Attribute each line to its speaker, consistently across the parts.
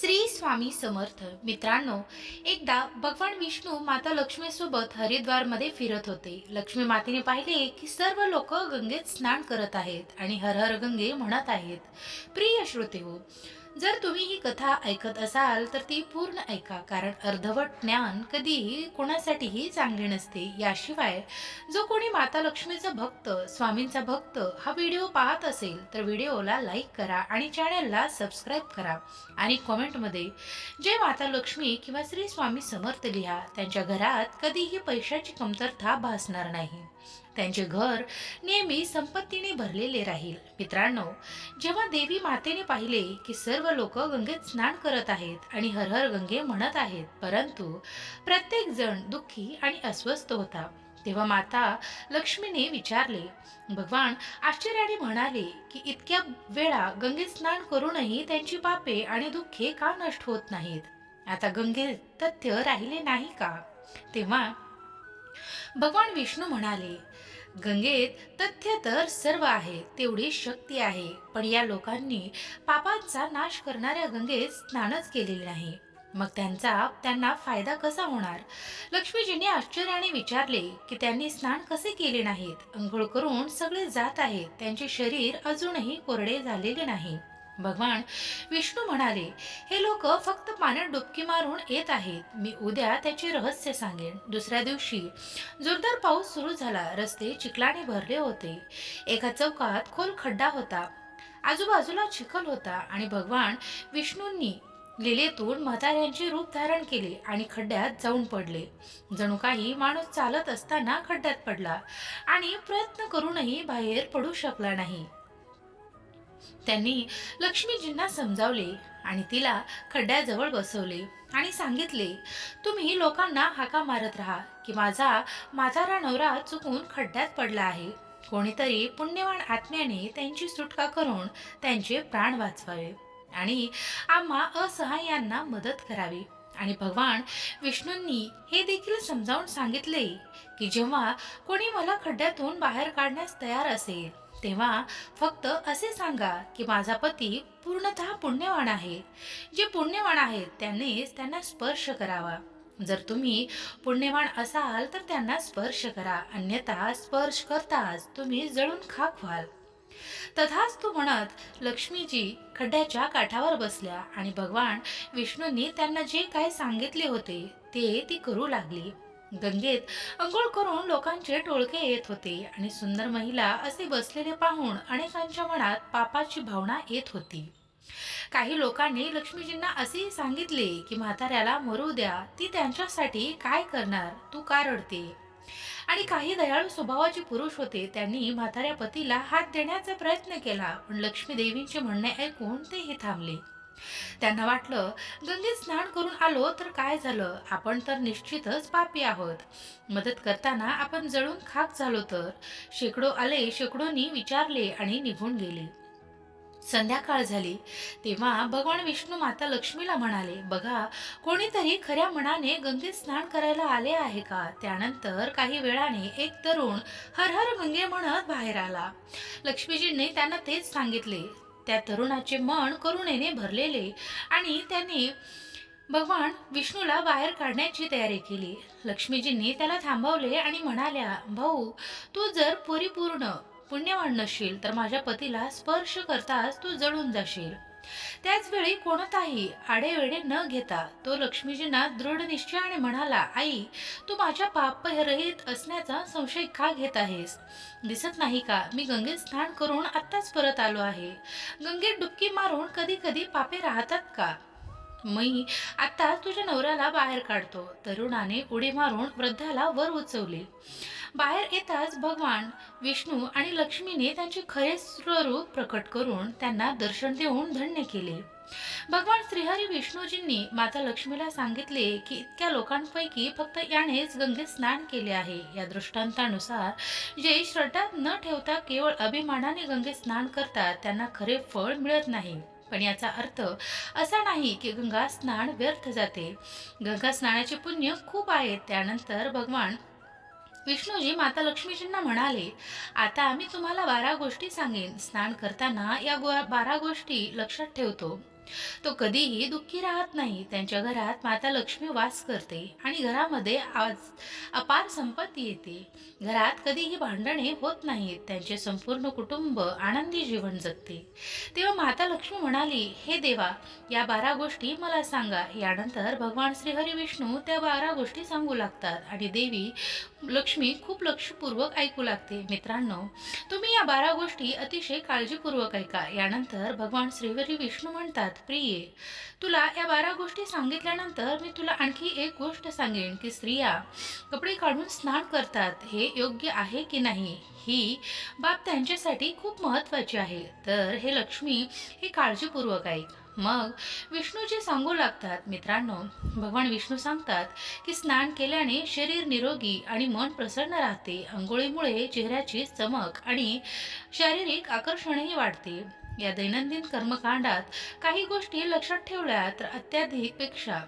Speaker 1: श्री स्वामी समर्थ. मित्रांनो एकदा भगवान विष्णू माता लक्ष्मीसोबत हरिद्वारमध्ये फिरत होते. लक्ष्मी मातेने पाहिले की सर्व लोक गंगेत स्नान करत आहेत आणि हर हर गंगे म्हणत आहेत. प्रिय श्रोते हो जर तुम्ही ही कथा ऐकत असाल तर ती पूर्ण ऐका. कारण अर्धवट ज्ञान कधीही कोणासाठीही चांगले नसते. याशिवाय जो कोणी माता लक्ष्मीचा भक्त स्वामींचा भक्त हा व्हिडिओ पाहत असेल तर व्हिडिओला लाईक करा आणि चॅनलला सबस्क्राईब करा. आणि कॉमेंटमध्ये जे माता लक्ष्मी किंवा श्री स्वामी समर्थ लिहा. त्यांच्या घरात कधीही पैशाची कमतरता भासणार नाही. त्यांचे घर नेहमी संपत्तीने भरलेले राहील. मित्रांनो जेव्हा देवी मातेने पाहिले की सर्व लोक गंगेत स्नान करत आहेत आणि हर हर गंगे म्हणत आहेत परंतु प्रत्येक जण दुःखी आणि अस्वस्थ होता तेव्हा माता लक्ष्मीने विचारले भगवान आश्चर्याने म्हणाले की इतक्या वेळा गंगेत स्नान करूनही त्यांची पापे आणि दुःखे का नष्ट होत नाहीत? आता गंगेत तथ्य राहिले नाही का? तेव्हा भगवान विष्णू म्हणाले गंगेत तथ्य तर सर्व आहे तेवढी शक्ती आहे. पण या लोकांनी पापांचा नाश करणाऱ्या गंगेत स्नानच केलेले नाही. मग त्यांचा त्यांना फायदा कसा होणार? लक्ष्मीजींनी आश्चर्याने विचारले की त्यांनी स्नान कसे केले नाहीत? अंघोळ करून सगळे जात आहेत. त्यांचे शरीर अजूनही कोरडे झालेले नाही. भगवान विष्णू म्हणाले हे लोक फक्त पाण्यात डुबकी मारून येत आहेत. मी उद्या त्याची रहस्य सांगेन. दुसऱ्या दिवशी जोरदार पाऊस सुरू झाला. रस्ते चिखलाने भरले होते. एका चौकात खोल खड्डा होता. आजूबाजूला चिखल होता आणि भगवान विष्णूंनी लिलेतून म्हाताऱ्यांचे रूप धारण केले आणि खड्ड्यात जाऊन पडले. जणू काही माणूस चालत असताना खड्ड्यात पडला आणि प्रयत्न करूनही बाहेर पडू शकला नाही. त्यांनी लक्ष्मीजींना समजावले आणि तिला खड्ड्याजवळ बसवले आणि सांगितले तुम्ही लोकांना हाका मारत राहा की माझा म्हातारा नवरा चुकून खड्ड्यात पडला आहे. कोणीतरी पुण्यवान आत्म्याने त्यांची सुटका करून त्यांचे प्राण वाचवावे आणि आम्हा असहाय्यांना मदत करावी. आणि भगवान विष्णूंनी हे देखील समजावून सांगितले की जेव्हा कोणी मला खड्ड्यातून बाहेर काढण्यास तयार असेल तेव्हा फक्त असे सांगा की माझा पती पूर्णतः पुण्यवान आहे. जे पुण्यवान आहेत त्यांनीच त्यांना स्पर्श करावा. जर तुम्ही पुण्यवान असाल तर त्यांना स्पर्श करा. अन्यथा स्पर्श करताच तुम्ही जळून खाक व्हाल. तथाच तू म्हणत लक्ष्मीजी खड्ड्याच्या काठावर बसल्या आणि भगवान विष्णूंनी त्यांना जे काय सांगितले होते ते ती करू लागली. गंगेत अंघोळ करून लोकांचे टोळके येत होते आणि सुंदर महिला असे बसलेले पाहून अनेकांच्या मनात पापाची भावना येत होती. काही लोकांनी लक्ष्मीजींना असेही सांगितले की म्हाताऱ्याला मरू द्या ती त्यांच्यासाठी काय करणार? तू का रडते? आणि काही दयाळू स्वभावाचे पुरुष होते त्यांनी म्हाताऱ्या पतीला हात देण्याचा प्रयत्न केला पण लक्ष्मी देवींचे म्हणणे ऐकून तेही थांबले. त्यांना वाटलं गंगेत स्नान करून आलो तर काय झालं? आपण तर निश्चितच पापी आहोत. मदत करताना आपण जळून खाक झालो तर. शेकडो आले शेकडोनी विचारले आणि निघून गेले. संध्याकाळ झाली. तेव्हा भगवान विष्णू माता लक्ष्मीला म्हणाले बघा कोणीतरी खऱ्या मनाने गंगेत स्नान करायला आले आहे का? त्यानंतर काही वेळाने एक तरुण हर हर गंगे म्हणत बाहेर आला. लक्ष्मीजींनी त्यांना तेच सांगितले. त्या तरुणाचे मन करुणेने भरलेले आणि त्याने भगवान विष्णूला बाहेर काढण्याची तयारी केली. लक्ष्मीजींनी त्याला थांबवले आणि म्हणाल्या भाऊ तू जर परिपूर्ण पुण्यवान नसशील तर माझ्या पतीला स्पर्श करताच तू जळून जाशील. त्याचवेळी कोणताही आडेवेडे न घेता तो लक्ष्मीजींना दृढ निश्चयाने म्हणाला आई तू माझ्या पापरहित असण्याचा संशय का घेत आहेस? दिसत नाही का? मी गंगेत स्नान करून आत्ताच परत आलो आहे. गंगेत डुबकी मारून कधी कधी पापे राहतात का? मी आता तुझ्या नवऱ्याला बाहेर काढतो. तरुणाने उडी मारून वृद्धाला वर उचवले. बाहेर येताच भगवान विष्णू आणि लक्ष्मीने त्यांचे खरे स्वरूप प्रकट करून त्यांना दर्शन देऊन धन्य केले. भगवान श्रीहरी विष्णूजींनी माता लक्ष्मीला सांगितले की इतक्या लोकांपैकी फक्त यानेच गंगेत स्नान केले आहे. या दृष्टांतानुसार जे श्रद्धा न ठेवता केवळ अभिमानाने गंगेत स्नान करतात त्यांना खरे फळ मिळत नाही. पण याचा अर्थ असा नाही की गंगा स्नान व्यर्थ जाते. गंगा स्नानाचे पुण्य खूप आहे त्यानंतर भगवान विष्णूजी माता लक्ष्मीजींना म्हणाले आता आम्ही तुम्हाला बारा गोष्टी सांगेन. स्नान करताना या गो बारा गोष्टी लक्षात ठेवतो. तो कधीही दुःखी राहत नाही. त्यांच्या घरात माता लक्ष्मी वास करते आणि घरामध्ये आज अपार संपत्ती येते. घरात कधीही भांडणे होत नाहीत. त्यांचे संपूर्ण कुटुंब आनंदी जीवन जगते. तेव्हा माता लक्ष्मी म्हणाली हे देवा या बारा गोष्टी मला सांगा. यानंतर भगवान श्रीहरी विष्णू त्या बारा गोष्टी सांगू लागतात आणि देवी लक्ष्मी खूप लक्षपूर्वक ऐकू लागते. मित्रांनो तुम्ही या बारा गोष्टी अतिशय काळजीपूर्वक ऐका. यानंतर भगवान श्रीहरी विष्णू म्हणतात प्रिये तुला या बारा गोष्टी सांगितल्यानंतर मी तुला आणखी एक गोष्ट सांगेन की स्त्रिया कपडे काढून स्नान करतात हे योग्य आहे की नाही? ही बाब त्यांच्यासाठी खूप महत्त्वाची आहे. तर हे लक्ष्मी हे काळजीपूर्वक ऐक. मग विष्णूजी सांगू लागतात मित्रांनो भगवान विष्णू सांगतात की स्नान केल्याने शरीर निरोगी आणि मन प्रसन्न राहते. आंघोळीमुळे चेहऱ्याची चमक आणि शारीरिक आकर्षणही वाढते. या दैनंदिन कर्मकांडात काही गोष्टी लक्षात ठेवल्या तर अत्याधिकपेक्षा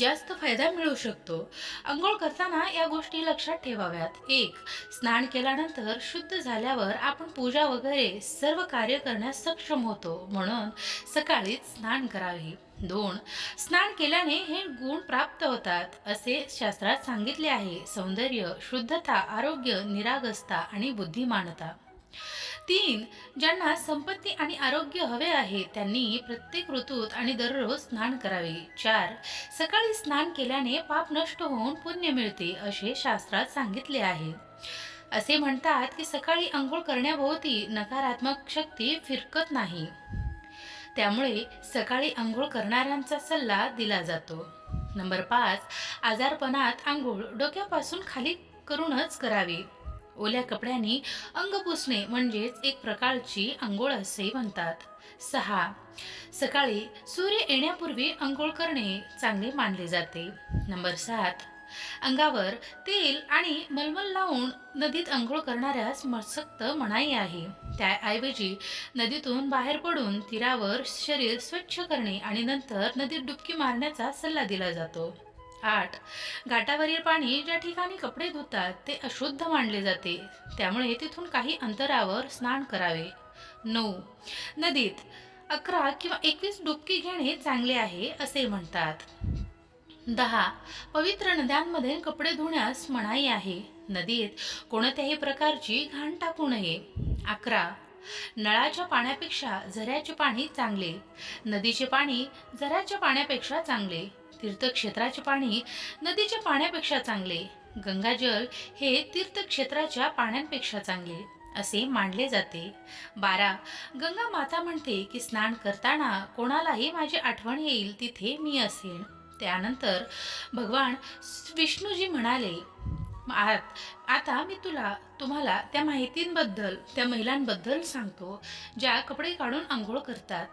Speaker 1: जास्त फायदा मिळू शकतो. आंघोळ करताना या गोष्टी लक्षात ठेवाव्यात. एक स्नान केल्यानंतर शुद्ध झाल्यावर आपण पूजा वगैरे सर्व कार्य करण्यास सक्षम होतो. म्हणून सकाळीच स्नान करावे. दोन स्नान केल्याने हे गुण प्राप्त होतात असे शास्त्रात सांगितले आहे. सौंदर्य शुद्धता आरोग्य निरागसता आणि बुद्धिमानता. तीन ज्यांना संपत्ती आणि आरोग्य हवे आहे त्यांनी प्रत्येक ऋतूत आणि दररोज स्नान करावे. चार सकाळी स्नान केल्याने पाप नष्ट होऊन पुण्य मिळते असे शास्त्रात सांगितले आहे. असे म्हणतात की सकाळी आंघोळ करण्याभोवती नकारात्मक शक्ती फिरकत नाही. त्यामुळे सकाळी आंघोळ करणाऱ्यांचा सल्ला दिला जातो. नंबर पाच आजारपणात आंघोळ डोक्यापासून खाली करूनच करावी. ओल्या कपड्यांनी अंग पुसणे म्हणजेच एक प्रकारची आंघोळ असे म्हणतात. सहा. सकाळी सूर्य येण्यापूर्वी आंघोळ करणे चांगले मानले जाते. नंबर सात. अंगावर तेल आणि मलमल लावून नदीत आंघोळ करणाऱ्यास मसक्त मनाई आहे. त्याऐवजी नदीतून बाहेर पडून तीरावर शरीर स्वच्छ करणे आणि नंतर नदीत डुबकी मारण्याचा सल्ला दिला जातो. आठ. घाटावरील पाणी ज्या ठिकाणी कपडे धुतात ते अशुद्ध मानले जाते. त्यामुळे तिथून काही अंतरावर स्नान करावे. नऊ. नदीत अकरा किंवा एकवीस डुबकी घेणे चांगले आहे असे म्हणतात. दहा. पवित्र नद्यांमध्ये कपडे धुण्यास मनाई आहे. नदीत कोणत्याही प्रकारची घाण टाकू नये. अकरा. नळाच्या पाण्यापेक्षा झऱ्याचे पाणी चांगले. नदीचे पाणी झऱ्याच्या पाण्यापेक्षा चांगले. तीर्थक्षेत्राचे पाणी नदीच्या पाण्यापेक्षा चांगले. गंगाजल हे तीर्थक्षेत्राच्या पाण्यांपेक्षा चांगले असे मानले जाते. बारा गंगा माता म्हणते की स्नान करताना कोणालाही माझी आठवण येईल तिथे मी असेन. त्यानंतर भगवान विष्णूजी म्हणाले आत आता मी तुला तुम्हाला त्या माहितींबद्दल त्या महिलांबद्दल सांगतो ज्या कपडे काढून आंघोळ करतात.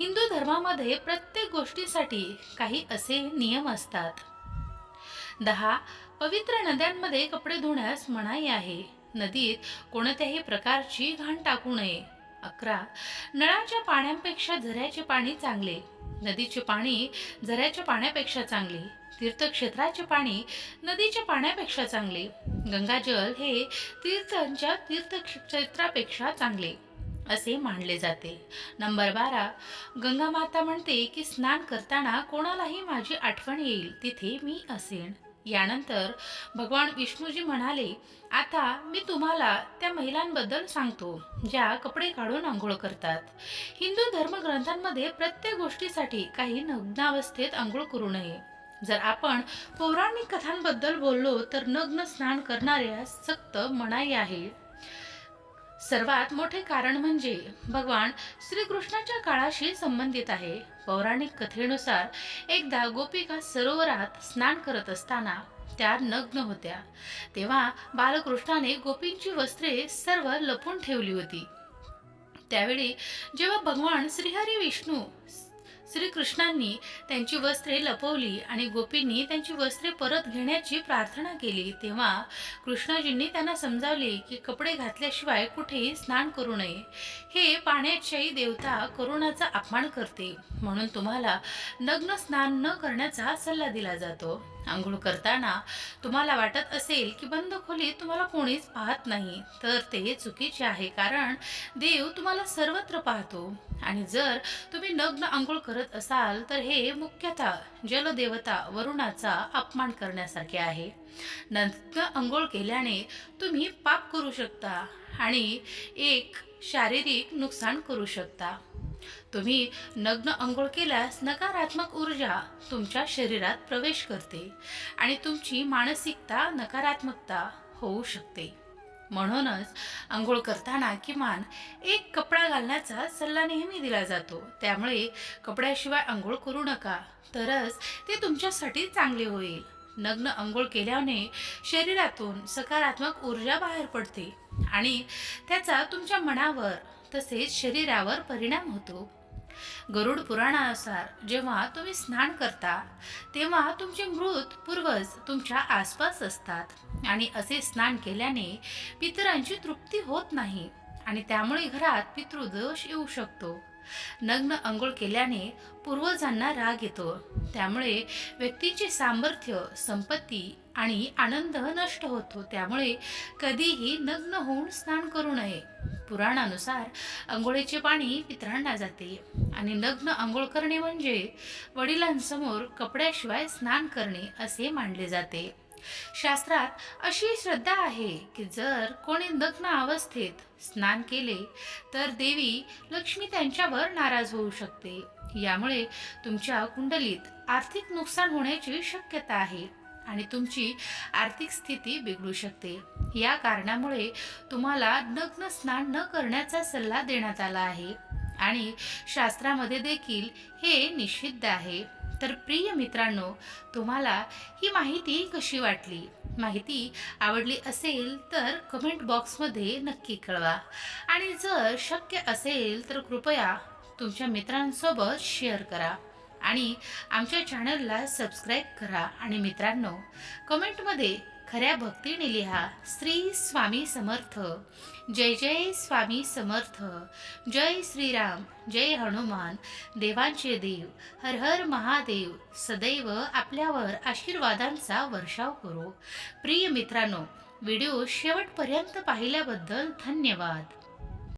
Speaker 1: हिंदू धर्मामध्ये प्रत्येक गोष्टीसाठी काही असे नियम असतात. दहा पवित्र नद्यांमध्ये कपडे धुण्यास मनाई आहे. नदीत कोणत्याही प्रकारची घाण टाकू नये. अकरा नळाच्या पाण्यापेक्षा झऱ्याचे पाणी चांगले. नदीचे पाणी झऱ्याच्या पाण्यापेक्षा चांगले तीर्थक्षेत्राचे पाणी नदीच्या पाण्यापेक्षा चांगले गंगाजल हे तीर्थांच्या तीर्थक्षेत्रापेक्षा चांगले असे मानले जाते. नंबर बारा गंगा माता म्हणते की स्नान करताना कोणालाही माझी आठवण येईल तिथे मी असेन. यानंतर भगवान विष्णूजी म्हणाले आता मी तुम्हाला त्या महिलांबद्दल सांगतो ज्या कपडे काढून आंघोळ करतात. हिंदू धर्मग्रंथांमध्ये प्रत्येक गोष्टीसाठी काही नग्नावस्थेत आंघोळ करू नये. जर आपण पौराणिक कथांबद्दल बोललो तर नग्न स्नान करणाऱ्या सक्त मनाई आहे. सर्वात मोठे कारण म्हणजे भगवान श्रीकृष्णाच्या काळाशी संबंधित आहे. पौराणिक कथेनुसार एकदा गोपिका सरोवरात स्नान करत असताना त्या नग्न होत्या. तेव्हा बालकृष्णाने गोपींची वस्त्रे सर्व लपून ठेवली होती. त्यावेळी जेव्हा भगवान श्रीहरी विष्णू श्रीकृष्णांनी त्यांची वस्त्रे लपवली आणि गोपींनी त्यांची वस्त्रे परत घेण्याची प्रार्थना केली. तेव्हा कृष्णाजींनी त्यांना समजावले की कपडे घातल्याशिवाय कुठेही स्नान करू नये. हे पाण्याच्याही देवता करुणाचा अपमान करते. म्हणून तुम्हाला नग्न स्नान न करण्याचा सल्ला दिला जातो. आंघोळ करताना तुम्हाला वाटत असेल की बंद खोलीत तुम्हाला कोणीच पाहत नाही तर ते चुकीचे आहे कारण देव तुम्हाला सर्वत्र पाहतो. आणि जर तुम्ही नग्न आंघोळ करत असाल तर हे मुख्यतः जलदेवता वरुणाचा अपमान करण्यासारखे आहे. नग्न आंघोळ केल्याने तुम्ही पाप करू शकता आणि एक शारीरिक नुकसान करू शकता. तुम्ही नग्न अंघोळ केल्यास नकारात्मक ऊर्जा तुमच्या शरीरात प्रवेश करते आणि तुमची मानसिकता नकारात्मकता होऊ शकते. म्हणूनच आंघोळ करताना किमान एक कपडा घालण्याचा सल्ला नेहमी दिला जातो. त्यामुळे कपड्याशिवाय आंघोळ करू नका तरच ते तुमच्यासाठी चांगले होईल. नग्न आंघोळ केल्याने शरीरातून सकारात्मक ऊर्जा बाहेर पडते आणि त्याचा तुमच्या मनावर तसेच शरीरावर परिणाम होतो. गरुड पुराणानुसार जेव्हा तुम्ही स्नान करता तेव्हा तुमचे मृत पूर्वज तुमच्या आसपास असतात. आणि असे स्नान केल्याने पितरांची तृप्ती होत नाही आणि त्यामुळे घरात पितृदोष येऊ शकतो. नग्न अंघोळ केल्याने पूर्वजांना राग येतो. त्यामुळे व्यक्तीचे सामर्थ्य संपत्ती आणि आनंद नष्ट होतो. त्यामुळे कधीही नग्न होऊन स्नान करू नये. पुराणानुसार अंघोळीचे पाणी पितरांना जाते आणि नग्न अंघोळ करणे म्हणजे वडिलांसमोर कपड्याशिवाय स्नान करणे असे मानले जाते. शास्त्रात अशी श्रद्धा आहे की जर कोणी नग्न अवस्थेत स्नान केले तर देवी लक्ष्मी त्यांच्यावर नाराज होऊ शकते. यामुळे तुमच्या कुंडलीत आर्थिक नुकसान होण्याची शक्यता आहे आणि तुमची आर्थिक स्थिती बिघडू शकते. या कारणामुळे तुम्हाला नग्न स्नान न करण्याचा सल्ला देण्यात आला आहे आणि शास्त्रामध्ये देखील हे निषिद्ध आहे. तर प्रिय मित्रांनो तुम्हाला ही माहिती कशी वाटली? माहिती आवडली असेल तर कमेंट बॉक्समध्ये नक्की कळवा. आणि जर शक्य असेल तर कृपया तुमच्या मित्रांसोबत शेअर करा. आणि आमच्या चॅनलला सबस्क्राईब करा. आणि मित्रांनो कमेंटमध्ये खऱ्या भक्तीने लिहा. श्री स्वामी समर्थ. जय जय स्वामी समर्थ. जय श्रीराम. जय हनुमान. देवांचे देव हर हर महादेव सदैव आपल्यावर आशीर्वादांचा वर्षाव करो. प्रिय मित्रांनो व्हिडिओ शेवटपर्यंत पाहिल्याबद्दल धन्यवाद.